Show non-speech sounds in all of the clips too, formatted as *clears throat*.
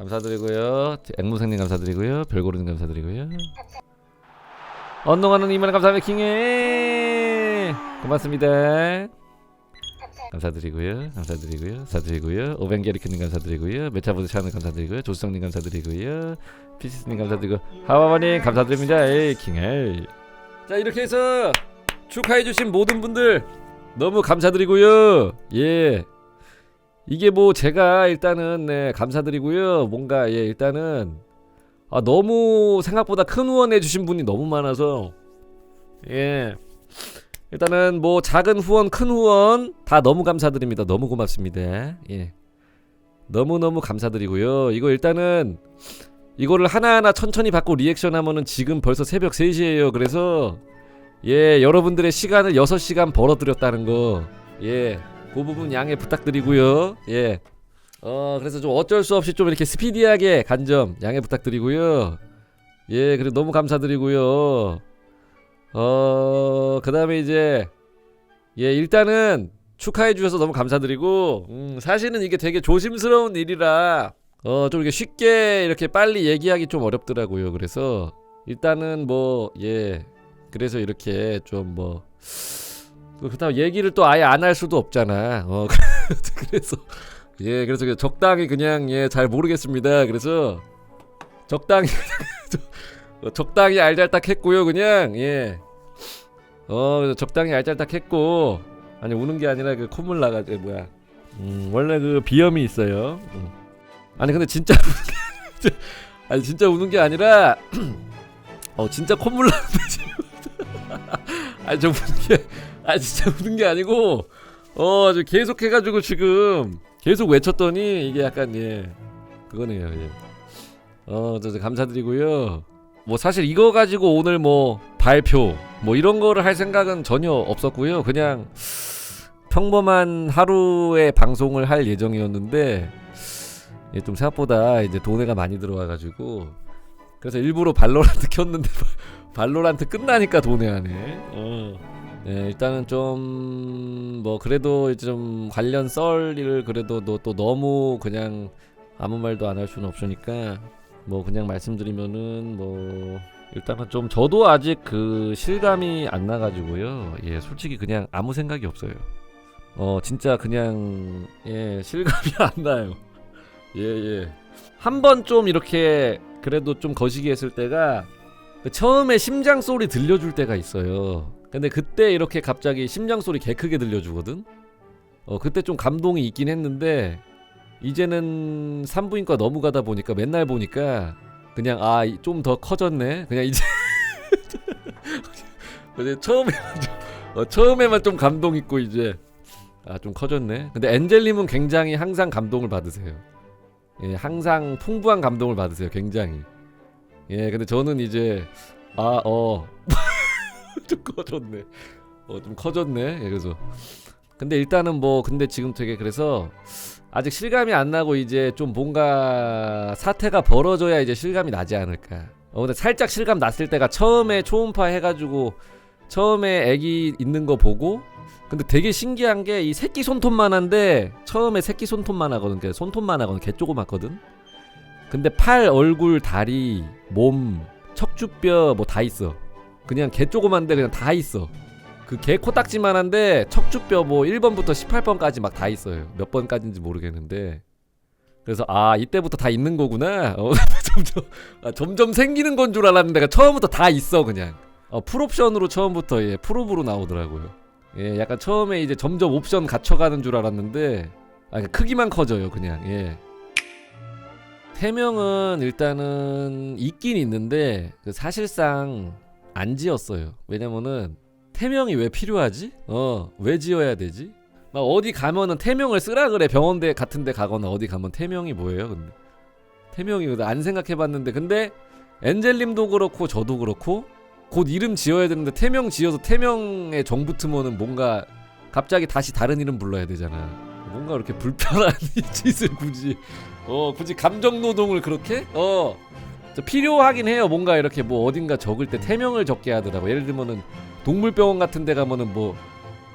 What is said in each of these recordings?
감사드리고요. 앵무생님 감사드리고요. 별고르님 감사드리고요. 언동하는 이만 감사합니다. 킹해 고맙습니다. 감사드리고요. 감사드리고요. 감사드리고요. 오벤게리크님 감사드리고요. 메타보드 샤는 감사드리고요. 조수성님 감사드리고요. 피시스님 감사드리고 하와바님 감사드립니다. 에이 킹해. 자 이렇게 해서 축하해주신 모든 분들 너무 감사드리고요. 예. 이게 뭐 제가 일단은 네 감사드리고요. 뭔가 예 일단은 아 너무 생각보다 큰 후원해 주신 분이 너무 많아서 예 일단은 뭐 작은 후원 큰 후원 다 너무 감사드립니다. 너무 고맙습니다. 예 너무 너무 감사드리고요. 이거 일단은 이거를 하나하나 천천히 받고 리액션 하면은 지금 벌써 새벽 3시에요. 그래서 예 여러분들의 시간을 6시간 벌어들였다는 거 예. 그 부분 양해 부탁드리고요. 예. 어 그래서 좀 어쩔 수 없이 좀 이렇게 스피디하게 간 점 양해 부탁드리고요. 예, 그리고 너무 감사드리고요. 어 그다음에 이제 예 일단은 축하해 주셔서 너무 감사드리고 음, 사실은 이게 되게 조심스러운 일이라 어 좀 이렇게 쉽게 이렇게 빨리 얘기하기 좀 어렵더라고요. 그래서 일단은 뭐 예 그래서 이렇게 좀뭐 그렇다고 얘기를 또 아예 안 할 수도 없잖아. 어 *laughs* 그래서 예 그래서 그냥 적당히 그냥 예 잘 모르겠습니다. 그래서 적당히 *laughs* 어, 적당히 알잘딱했고요. 그냥 예. 어 적당히 알잘딱했고 아니 우는 게 아니라 그 콧물 나가지고 뭐야. 음 원래 그 비염이 있어요. 음. 아니 근데 진짜 *laughs* 아니 진짜 우는 게 아니라 *clears throat* 어 진짜 콧물 나는데 지금. 아니 저 우는 게 아 진짜 우는 게 아니고 어저 계속 해가지고 지금 계속 외쳤더니 이게 약간 예 그거네요 예. 어저 감사드리고요 뭐 사실 이거 가지고 오늘 뭐 발표 뭐 이런 거를 할 생각은 전혀 없었고요 그냥 평범한 하루의 방송을 할 예정이었는데 예, 좀 생각보다 이제 돈에가 많이 들어와가지고 그래서 일부러 발로란트 켰는데 *laughs* 발로란트 끝나니까 돈에 하네 어. 네, 일단은 좀 뭐 그래도 좀 관련 썰을 그래도 너, 또 너무 그냥 아무 말도 안 할 수는 없으니까 뭐 그냥 말씀드리면은 뭐 일단은 좀 저도 아직 그 실감이 안 나가지고요. 예, 솔직히 그냥 아무 생각이 없어요. 어, 진짜 그냥 예, 실감이 *laughs* 안 나요. 예, 예. 한 번 좀 이렇게 그래도 좀 거시기 했을 때가 그 처음에 심장 소리 들려줄 때가 있어요. 근데 그때 이렇게 갑자기 심장 소리 개 크게 들려주거든. 어 그때 좀 감동이 있긴 했는데 이제는 산부인과 너무 가다 보니까 맨날 보니까 그냥 아 좀 더 커졌네. 그냥 이제 *laughs* 근데 처음에만 좀, 어, 처음에만 좀 감동 있고 이제 아 좀 커졌네. 근데 엔젤님은 굉장히 항상 감동을 받으세요. 예, 항상 풍부한 감동을 받으세요. 굉장히. 예, 근데 저는 이제 아 어. *laughs* 좀 커졌네. 어 좀 커졌네. 예, 그래서 근데 일단은 뭐 근데 지금 되게 그래서 아직 실감이 안 나고 이제 좀 뭔가 사태가 벌어져야 이제 실감이 나지 않을까. 어 근데 살짝 실감 났을 때가 처음에 초음파 해가지고 처음에 애기 있는 거 보고 근데 되게 신기한 게 이 새끼 손톱만 한데 처음에 새끼 손톱만 하거든. 그 손톱만 하거든. 개 조그맣거든. 근데 팔, 얼굴, 다리, 몸, 척추뼈 뭐 다 있어. 그냥 개 조그만데 그냥 다 있어. 그 개 코딱지만 한데 척추뼈 뭐 1번부터 18번까지 막 다 있어요. 몇 번까지인지 모르겠는데. 그래서 아 이때부터 다 있는 거구나. 어, *laughs* 점점 아, 점점 생기는 건 줄 알았는데 처음부터 다 있어 그냥. 어, 풀옵션으로 처음부터 예 풀옵으로 나오더라고요. 예 약간 처음에 이제 점점 옵션 갖춰가는 줄 알았는데 아 그러니까 크기만 커져요 그냥 예. 태명은 일단은 있긴 있는데 그 사실상 안 지었어요. 왜냐면은 태명이 왜 필요하지? 어, 왜 지어야 되지? 막 어디 가면은 태명을 쓰라 그래. 병원대 같은 데 가거나 어디 가면 태명이 뭐예요, 근데? 태명이 안 생각해 봤는데 근데 엔젤님도 그렇고 저도 그렇고 곧 이름 지어야 되는데 태명 지어서 태명에 정 붙으면은 뭔가 갑자기 다시 다른 이름 불러야 되잖아. 뭔가 이렇게 불편한 *laughs* 이 짓을 굳이 어, 굳이 감정 노동을 그렇게? 어. 저 필요하긴 해요. 뭔가 이렇게 뭐 어딘가 적을 때 태명을 적게 하더라고. 예를 들면은 동물병원 같은 데 가면은 뭐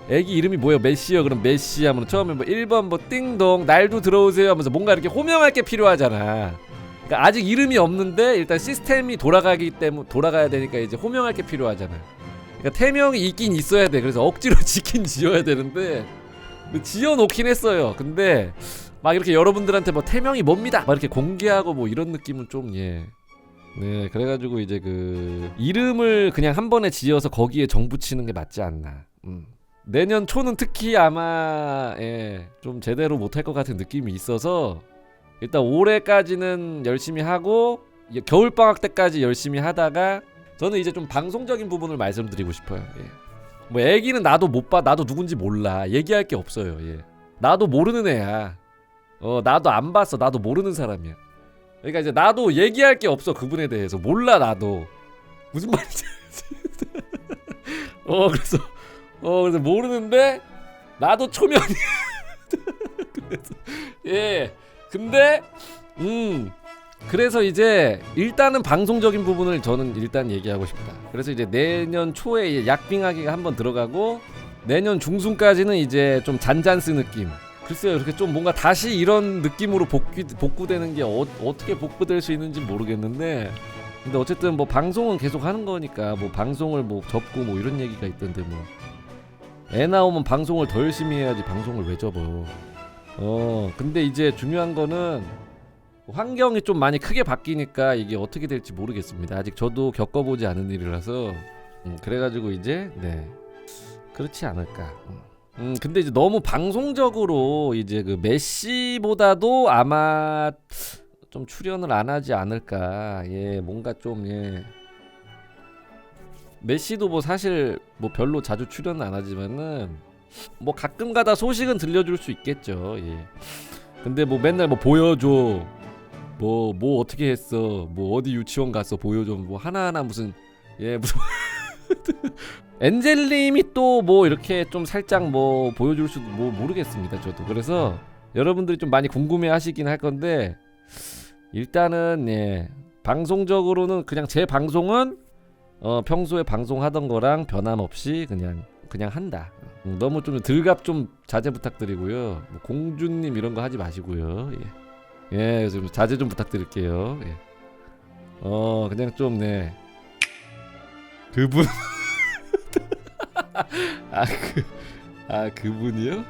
애기 이름이 뭐예요? 메시요. 그럼 메시 하면 처음에 뭐 1번 뭐 띵동 날도 들어오세요 하면서 뭔가 이렇게 호명할 게 필요하잖아. 그러니까 아직 이름이 없는데 일단 시스템이 돌아가기 때문에 돌아가야 되니까 이제 호명할 게 필요하잖아요. 그러니까 태명이 있긴 있어야 돼. 그래서 억지로 *laughs* 지긴 지어야 되는데 지어 놓긴 했어요. 근데 막 이렇게 여러분들한테 뭐 태명이 뭡니다. 막 이렇게 공개하고 뭐 이런 느낌은 좀 예. 네, 그래가지고 이제 그 이름을 그냥 한 번에 지어서 거기에 정 붙이는 게 맞지 않나. 음. 내년 초는 특히 아마 예, 좀 제대로 못할 것 같은 느낌이 있어서 일단 올해까지는 열심히 하고 겨울 방학 때까지 열심히 하다가 저는 이제 좀 방송적인 부분을 말씀드리고 싶어요. 예. 뭐 애기는 나도 못 봐, 나도 누군지 몰라. 얘기할 게 없어요. 예. 나도 모르는 애야. 어, 나도 안 봤어. 나도 모르는 사람이야. 그러니까 이제 나도 얘기할 게 없어 그분에 대해서 몰라 나도 무슨 말인지? *laughs* 어 그래서 어 그래서 모르는데 나도. *laughs* 그래서 예 근데 음 그래서 이제 일단은 방송적인 부분을 저는 일단 얘기하고 싶다. 그래서 이제 내년 초에 이제 약빙하기가 한번 들어가고 내년 중순까지는 이제 좀 잔잔스 느낌. 글쎄요, 이렇게 좀 뭔가 다시 이런 느낌으로 복귀, 복구되는 게 어, 어떻게 복구될 수 있는지 모르겠는데, 근데 어쨌든 뭐 방송은 계속 하는 거니까 뭐 방송을 뭐 접고 뭐 이런 얘기가 있던데 뭐 애 나오면 방송을 더 열심히 해야지 방송을 왜 접어? 어, 근데 이제 중요한 거는 환경이 좀 많이 크게 바뀌니까 이게 어떻게 될지 모르겠습니다. 아직 저도 겪어보지 않은 일이라서 음, 그래가지고 이제 네 그렇지 않을까. 음. 음 근데 이제 너무 방송적으로 이제 그 메시보다도 아마 좀 출연을 안 하지 않을까. 예 뭔가 좀예. 메시도 뭐 사실 뭐 별로 자주 출연은 안 하지만은 뭐 가끔가다 소식은 들려줄 수 있겠죠. 예. 근데 뭐 맨날 뭐 보여줘. 뭐뭐 어떻게 했어. 뭐 어디 유치원 갔어. 보여줘. 뭐 하나하나 무슨 예 무슨 *laughs* 엔젤님이 또 뭐 이렇게 좀 살짝 뭐 보여줄 수도 뭐 모르겠습니다 저도. 그래서 여러분들이 좀 많이 궁금해 하시긴 할 건데 일단은 예 방송적으로는 그냥 제 방송은 어 평소에 방송하던 거랑 변함없이 그냥 그냥 한다. 음, 너무 좀 들갑 좀 자제 부탁드리고요. 뭐 공주님 이런 거 하지 마시고요. 예, 예 좀 자제 좀 부탁드릴게요. 예. 어 그냥 좀 네. 그분 *laughs* 아 그 아 그분이요?